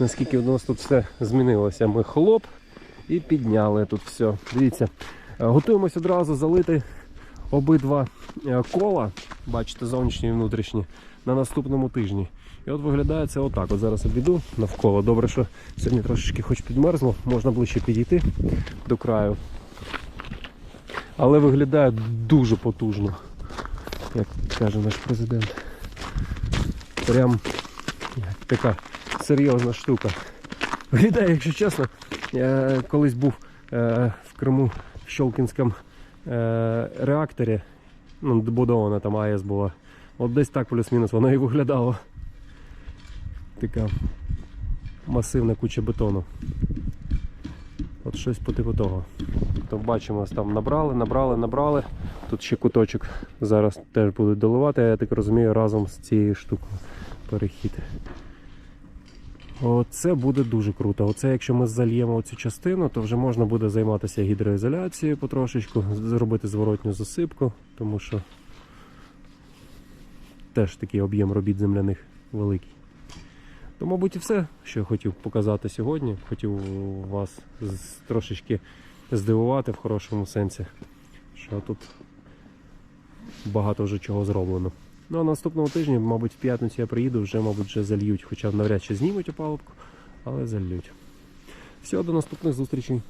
наскільки у нас тут все змінилося. Ми хлоп і підняли тут все. Дивіться, е, готуємось одразу залити обидва е, кола, бачите, зовнішні і внутрішні, на наступному тижні. І от виглядає це отак. От зараз обійду навколо. Добре, що сьогодні трошечки хоч підмерзло, можна ближче підійти до краю. Але виглядає дуже потужно, як каже наш президент. Прям така серйозна штука. Виглядає, якщо чесно, я колись був е, в Криму в Щолкінському е, реакторі, ну, добудована там АЕС була. От десь так плюс-мінус воно і виглядало. Така масивна куча бетону. От щось по типу того. То бачимо, там набрали, набрали, набрали. Тут ще куточок зараз теж будуть доливати, я так розумію, разом з цією штукою перехід. Оце буде дуже круто. Оце якщо ми зальємо цю частину, то вже можна буде займатися гідроізоляцією потрошечку, зробити зворотню засипку, тому що теж такий об'єм робіт земляних великий. То, мабуть, і все, що я хотів показати сьогодні. Хотів вас трошечки здивувати в хорошому сенсі, що тут багато вже чого зроблено. Ну а наступного тижня, мабуть, в п'ятницю я приїду, вже, мабуть, вже зальють, хоча навряд чи знімуть опалубку, але зальють. Все, до наступних зустрічей.